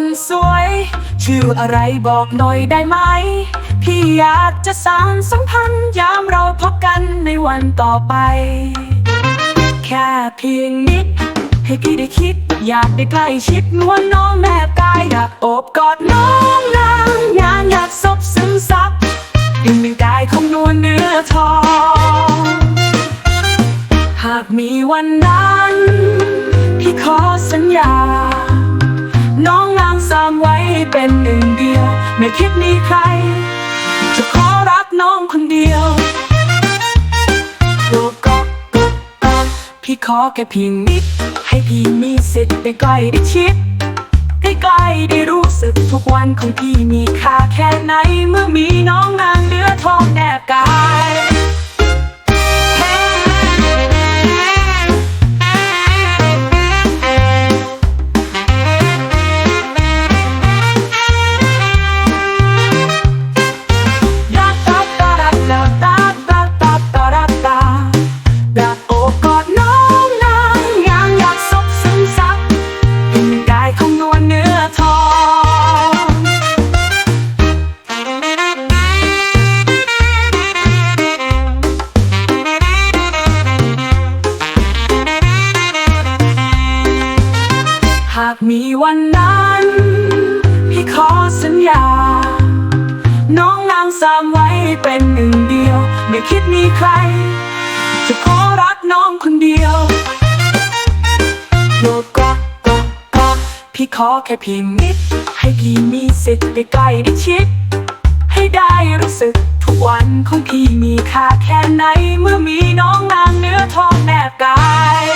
คนสวย ชื่ออะไรบอกหน่อยได้ไหม พี่อยากจะสานสัมพันธ์ยามเราพบกันในวันต่อไป แค่เพียงนิด ให้พี่ได้คิด อยากได้ใกล้ชิดนวลน้องแม่กายอยากโอบกอดน้องนางงานอยากซบซึมซับยิ่งเป็นกายของนวลเนื้อทอง หากมีวันนั้น เป็นหนึ่งเดียว ไม่คิดมีใคร จะขอรักน้องคนเดียวโลกก็กกพี่ขอแค่เพียงนิด ให้พี่มีสิทธิ์ได้ใกล้ได้ชิดได้ใกล้ได้รู้สึกทุกวันของพี่มีค่าแค่ไหน เมื่อมีน้องนางเนื้อทองแนบกายากมีวันนั้น พี่ขอสัญญา น้องนางสามไว้เป็นหนึ่งเดียว ไม่คิดมีใคร จะขอรักน้องคนเดียวโลกกก็ก็พี่ขอแค่เพียงนิด ให้พี่มีสิทธิ์ได้ใกล้ได้ชิด ให้ได้รู้สึกทุกวันของพี่มีค่าแค่ไหน เมื่อมีน้องนางเนื้อทองแนบกาย